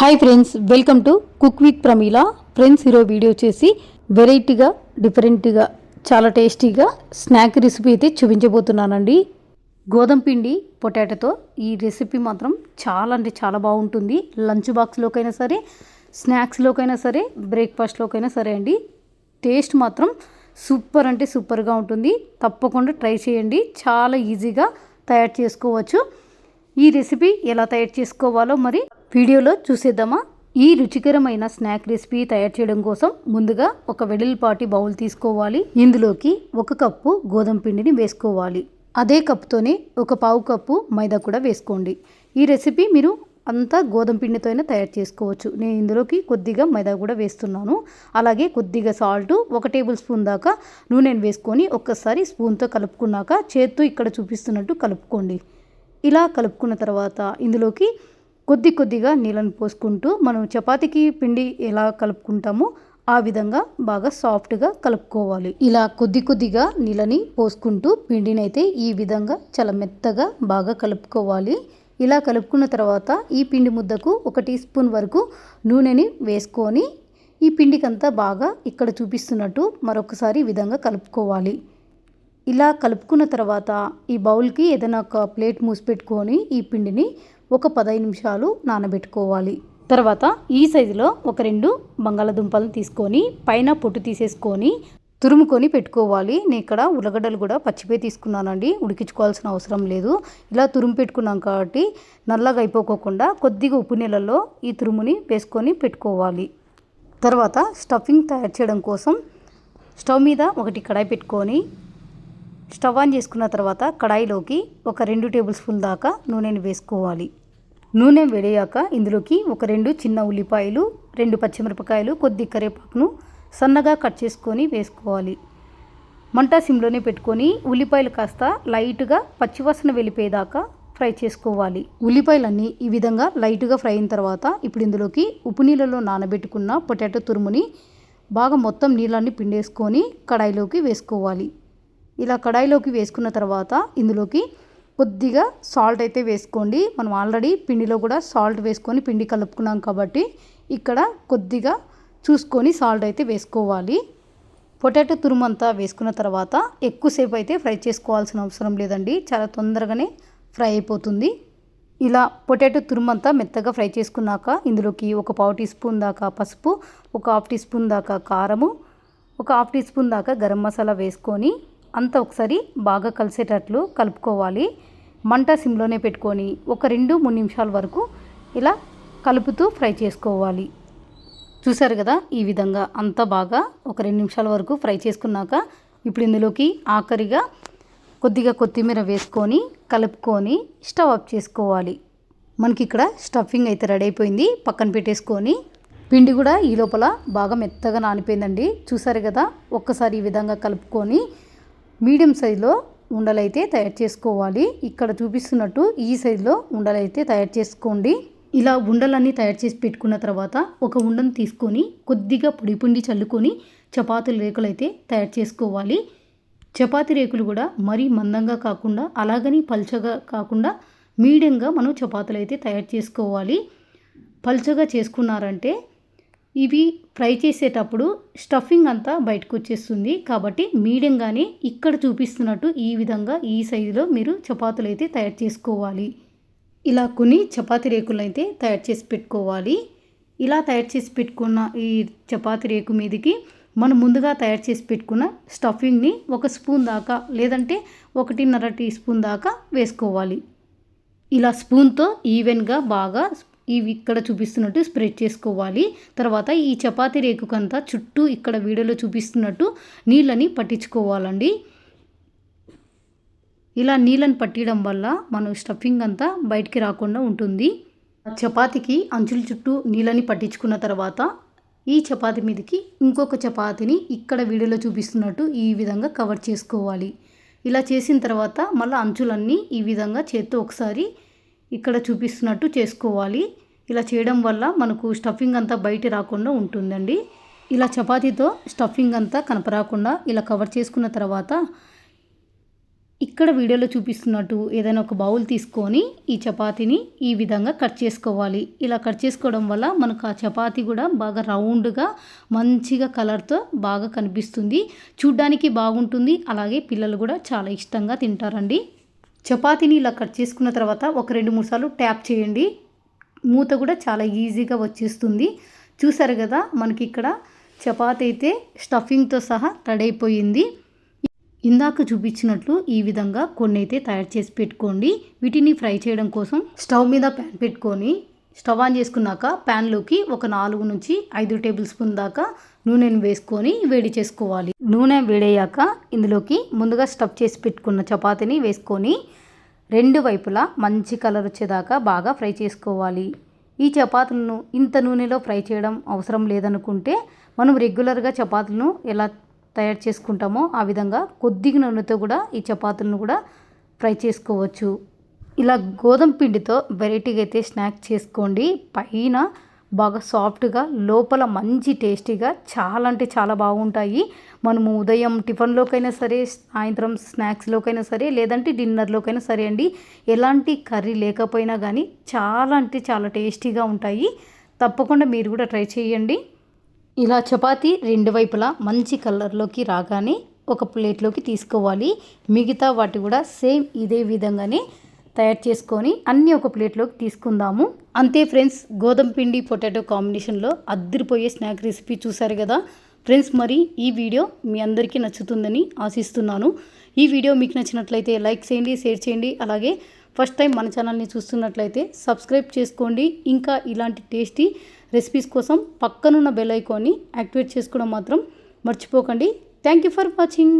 Hi friends welcome to cook with Pramila friends ఈరోజు video చేసి వెరైటీగా డిఫరెంట్గా చాలా టేస్టీగా స్నాక్ రెసిపీ అయితే చూపించబోతున్నానండి. గోధుమ పిండి పొటాటోతో ఈ రెసిపీ మాత్రం చాలా అంటే చాలా బాగుంటుంది. లంచ్ బాక్స్లోకైనా సరే స్నాక్స్లోకైనా సరే బ్రేక్ఫాస్ట్లోకైనా సరే అండి. టేస్ట్ మాత్రం సూపర్ అంటే సూపర్గా ఉంటుంది. తప్పకుండా ట్రై చేయండి. చాలా ఈజీగా తయారు చేసుకోవచ్చు. ఈ రెసిపీ ఎలా తయారు చేసుకోవాలో మరి వీడియోలో చూసేద్దామా? ఈ రుచికరమైన స్నాక్ రెసిపీ తయారు చేయడం కోసం ముందుగా ఒక వెడల్పాటి బౌల్ తీసుకోవాలి. ఇందులోకి ఒక కప్పు గోధుమ పిండిని వేసుకోవాలి. అదే కప్పుతోనే ఒక పావు కప్పు మైదా కూడా వేసుకోండి. ఈ రెసిపీ మీరు అంతా గోధుమ పిండితో అయినా తయారు చేసుకోవచ్చు. నేను ఇందులోకి కొద్దిగా మైదా కూడా వేస్తున్నాను. అలాగే కొద్దిగా సాల్ట్ ఒక టేబుల్ స్పూన్ దాకా నూనెను వేసుకొని ఒక్కసారి స్పూన్తో కలుపుకున్నాక చేత్తో ఇక్కడ చూపిస్తున్నట్టు కలుపుకోండి. ఇలా కలుపుకున్న తర్వాత ఇందులోకి కొద్ది కొద్దిగా నీళ్ళను పోసుకుంటూ మనం చపాతీకి పిండి ఎలా కలుపుకుంటామో ఆ విధంగా బాగా సాఫ్ట్గా కలుపుకోవాలి. ఇలా కొద్ది కొద్దిగా నీళ్ళని పోసుకుంటూ పిండిని అయితే ఈ విధంగా చాలా మెత్తగా బాగా కలుపుకోవాలి. ఇలా కలుపుకున్న తర్వాత ఈ పిండి ముద్దకు ఒక టీ స్పూన్ వరకు నూనెని వేసుకొని ఈ పిండికంతా బాగా ఇక్కడ చూపిస్తున్నట్టు మరొకసారి ఈ విధంగా కలుపుకోవాలి. ఇలా కలుపుకున్న తర్వాత ఈ బౌల్కి ఏదైనా ఒక ప్లేట్ మూసి పెట్టుకొని ఈ పిండిని ఒక పదహైదు నిమిషాలు నానబెట్టుకోవాలి. తర్వాత ఈ సైజులో ఒక రెండు బంగాళదుంపలను తీసుకొని పైన పొట్టు తీసేసుకొని తురుముకొని పెట్టుకోవాలి. నేను ఇక్కడ ఉల్లగడ్డలు కూడా పచ్చిపోయి తీసుకున్నానండి. ఉడికించుకోవాల్సిన అవసరం లేదు. ఇలా తురుము పెట్టుకున్నాం కాబట్టి నల్లగా అయిపోకోకుండా కొద్దిగా ఉప్పు నీళ్ళల్లో ఈ తురుముని వేసుకొని పెట్టుకోవాలి. తర్వాత స్టఫింగ్ తయారు చేయడం కోసం స్టవ్ మీద ఒకటి కడాయి పెట్టుకొని స్టవ్ ఆన్ చేసుకున్న తర్వాత కడాయిలోకి ఒక రెండు టేబుల్ స్పూన్ దాకా నూనెని వేసుకోవాలి. నూనె వేడయ్యాక ఇందులోకి ఒక రెండు చిన్న ఉల్లిపాయలు రెండు పచ్చిమిరపకాయలు కొద్ది కరివేపాకును సన్నగా కట్ చేసుకొని వేసుకోవాలి. మంట సిమ్లోనే పెట్టుకొని ఉల్లిపాయలు కాస్త లైట్గా పచ్చివాసన వెళ్ళిపోయేదాకా ఫ్రై చేసుకోవాలి. ఉల్లిపాయలన్నీ ఈ విధంగా లైట్గా ఫ్రై అయిన తర్వాత ఇప్పుడు ఇందులోకి ఉప్పు నీళ్ళలో నానబెట్టుకున్న పొటాటో తురుముని బాగా మొత్తం నీళ్ళన్ని పిండేసుకొని కడాయిలోకి వేసుకోవాలి. ఇలా కడాయిలోకి వేసుకున్న తర్వాత ఇందులోకి కొద్దిగా సాల్ట్ అయితే వేసుకోండి. మనం ఆల్రెడీ పిండిలో కూడా సాల్ట్ వేసుకొని పిండి కలుపుకున్నాం కాబట్టి ఇక్కడ కొద్దిగా చూసుకొని సాల్ట్ అయితే వేసుకోవాలి. పొటాటో తురుమంతా వేసుకున్న తర్వాత ఎక్కువసేపు అయితే ఫ్రై చేసుకోవాల్సిన అవసరం లేదండి. చాలా తొందరగానే ఫ్రై అయిపోతుంది. ఇలా పొటాటో తురుమంతా మెత్తగా ఫ్రై చేసుకున్నాక ఇందులోకి ఒక పావు టీ స్పూన్ దాకా పసుపు ఒక హాఫ్ టీ స్పూన్ దాకా కారము ఒక హాఫ్ టీ స్పూన్ దాకా గరం మసాలా వేసుకొని అంతా ఒకసారి బాగా కలిసేటట్లు కలుపుకోవాలి. మంట సిమ్లోనే పెట్టుకొని ఒక రెండు మూడు నిమిషాల వరకు ఇలా కలుపుతూ ఫ్రై చేసుకోవాలి. చూసారు కదా ఈ విధంగా అంతా బాగా ఒక రెండు నిమిషాల వరకు ఫ్రై చేసుకున్నాక ఇప్పుడు ఇందులోకి ఆఖరిగా కొద్దిగా కొత్తిమీర వేసుకొని కలుపుకొని స్టవ్ ఆఫ్ చేసుకోవాలి. మనకి ఇక్కడ స్టఫింగ్ అయితే రెడీ అయిపోయింది. పక్కన పెట్టేసుకొని పిండి కూడా ఈ లోపల బాగా మెత్తగా నానిపోయిందండి. చూసారు కదా? ఒక్కసారి ఈ విధంగా కలుపుకొని మీడియం సైజులో ఉండలైతే తయారు చేసుకోవాలి. ఇక్కడ చూపిస్తున్నట్టు ఈ సైజులో ఉండలైతే తయారు చేసుకోండి. ఇలా ఉండలన్నీ తయారు చేసి పెట్టుకున్న తర్వాత ఒక ఉండను తీసుకొని కొద్దిగా పొడి పిండి చల్లుకొని చపాతీల రేకులు అయితే తయారు చేసుకోవాలి. చపాతీ రేకులు కూడా మరీ మందంగా కాకుండా అలాగని పల్చగా కాకుండా మీడియంగా మనం చపాతీలు అయితే తయారు చేసుకోవాలి. పల్చగా చేసుకున్నారంటే ఇవి ఫ్రై చేసేటప్పుడు స్టఫింగ్ అంతా బయటకు వచ్చేస్తుంది. కాబట్టి మీడియంగానే ఇక్కడ చూపిస్తున్నట్టు ఈ విధంగా ఈ సైజులో మీరు చపాతీలు అయితే తయారు చేసుకోవాలి. ఇలా కొన్ని చపాతీ రేకులు అయితే తయారు చేసి పెట్టుకోవాలి. ఇలా తయారు చేసి పెట్టుకున్న ఈ చపాతీ రేకు మీదకి మనం ముందుగా తయారు చేసి పెట్టుకున్న స్టఫింగ్ని ఒక స్పూన్ దాకా లేదంటే ఒకటిన్నర టీ స్పూన్ దాకా వేసుకోవాలి. ఇలా స్పూన్తో ఈవెన్గా బాగా ఇవి ఇక్కడ చూపిస్తున్నట్టు స్ప్రెడ్ చేసుకోవాలి. తర్వాత ఈ చపాతీ రేకుకంతా చుట్టూ ఇక్కడ వీడియోలో చూపిస్తున్నట్టు నీళ్ళని పట్టించుకోవాలండి. ఇలా నీళ్ళని పట్టడం వల్ల మనం స్టఫింగ్ అంతా బయటికి రాకుండా ఉంటుంది. చపాతీకి అంచుల చుట్టూ నీళ్ళని పట్టించుకున్న తర్వాత ఈ చపాతీ మీదకి ఇంకొక చపాతీని ఇక్కడ వీడియోలో చూపిస్తున్నట్టు ఈ విధంగా కవర్ చేసుకోవాలి. ఇలా చేసిన తర్వాత మళ్ళీ అంచులన్నీ ఈ విధంగా చేత్తో ఒకసారి ఇక్కడ చూపిస్తున్నట్టు చేసుకోవాలి. ఇలా చేయడం వల్ల మనకు స్టఫింగ్ అంతా బయట రాకుండా ఉంటుందండి. ఇలా ఇలా చపాతీతో స్టఫింగ్ అంతా కనపరాకుండా ఇలా కవర్ చేసుకున్న తర్వాత చపాతీతో స్టఫింగ్ అంతా కనపరాకుండా ఇలా కవర్ చేసుకున్న తర్వాత ఇక్కడ వీడియోలో చూపిస్తున్నట్టు ఏదైనా ఒక బౌల్ తీసుకొని ఈ చపాతీని ఈ విధంగా కట్ చేసుకోవాలి. ఇలా కట్ చేసుకోవడం వల్ల మనకు ఆ చపాతీ కూడా బాగా రౌండ్గా మంచిగా కలర్తో బాగా కనిపిస్తుంది. చూడ్డానికి బాగుంటుంది. అలాగే పిల్లలు కూడా చాలా ఇష్టంగా తింటారండి. చపాతీని ఇలా కట్ చేసుకున్న తర్వాత ఒక రెండు మూడు సార్లు ట్యాప్ చేయండి. మూత కూడా చాలా ఈజీగా వచ్చేస్తుంది. చూసారు కదా మనకి ఇక్కడ చపాతీ అయితే స్టఫింగ్తో సహా రెడీ అయిపోయింది ఇందాక చూపించినట్లు ఈ విధంగా కొన్ని అయితే తయారు చేసి పెట్టుకోండి. వీటిని ఫ్రై చేయడం కోసం స్టవ్ మీద ప్యాన్ పెట్టుకొని స్టవ్ ఆన్ చేసుకున్నాక ప్యాన్లోకి ఒక నాలుగు నుంచి ఐదు టేబుల్ స్పూన్ దాకా నూనెను వేసుకొని వేడి చేసుకోవాలి. నూనె వేడయ్యాక ఇందులోకి ముందుగా స్టఫ్ చేసి పెట్టుకున్న చపాతీని వేసుకొని రెండు వైపులా మంచి కలర్ వచ్చేదాకా బాగా ఫ్రై చేసుకోవాలి. ఈ చపాతీలను ఇంత నూనెలో ఫ్రై చేయడం అవసరం లేదనుకుంటే మనం రెగ్యులర్గా చపాతీలను ఎలా తయారు చేసుకుంటామో ఆ విధంగా కొద్దిగా నూనెతో కూడా ఈ చపాతీలను కూడా ఫ్రై చేసుకోవచ్చు. ఇలా గోధుమ పిండితో వెరైటీగా అయితే స్నాక్ చేసుకోండి. పైన బాగా సాఫ్ట్గా లోపల మంచి టేస్టీగా చాలా అంటే చాలా బాగుంటాయి. మనము ఉదయం టిఫిన్లోకైనా సరే సాయంత్రం స్నాక్స్లోకైనా సరే లేదంటే డిన్నర్లోకైనా సరే అండి ఎలాంటి కర్రీ లేకపోయినా కానీ చాలా అంటే చాలా టేస్టీగా ఉంటాయి. తప్పకుండా మీరు కూడా ట్రై చేయండి. ఇలా చపాతీ రెండు వైపులా మంచి కలర్లోకి రాగానే ఒక ప్లేట్లోకి తీసుకోవాలి. మిగతా వాటి కూడా సేమ్ ఇదే విధంగానే తయారు చేసుకొని అన్నీ ఒక ప్లేట్లోకి తీసుకుందాము. అంతే ఫ్రెండ్స్ గోధుమ పిండి పొటాటో కాంబినేషన్లో అద్దరిపోయే స్నాక్ రెసిపీ చూసారు కదా. ఫ్రెండ్స్ మరి ఈ వీడియో మీ అందరికీ నచ్చుతుందని ఆశిస్తున్నాను. ఈ వీడియో మీకు నచ్చినట్లయితే లైక్ చేయండి షేర్ చేయండి. అలాగే ఫస్ట్ టైం మన ఛానల్ని చూస్తున్నట్లయితే సబ్స్క్రైబ్ చేసుకోండి. ఇంకా ఇలాంటి టేస్టీ రెసిపీస్ కోసం పక్కనున్న బెల్ ఐకాన్ని యాక్టివేట్ చేసుకోవడం మాత్రం మర్చిపోకండి. Thank you for watching.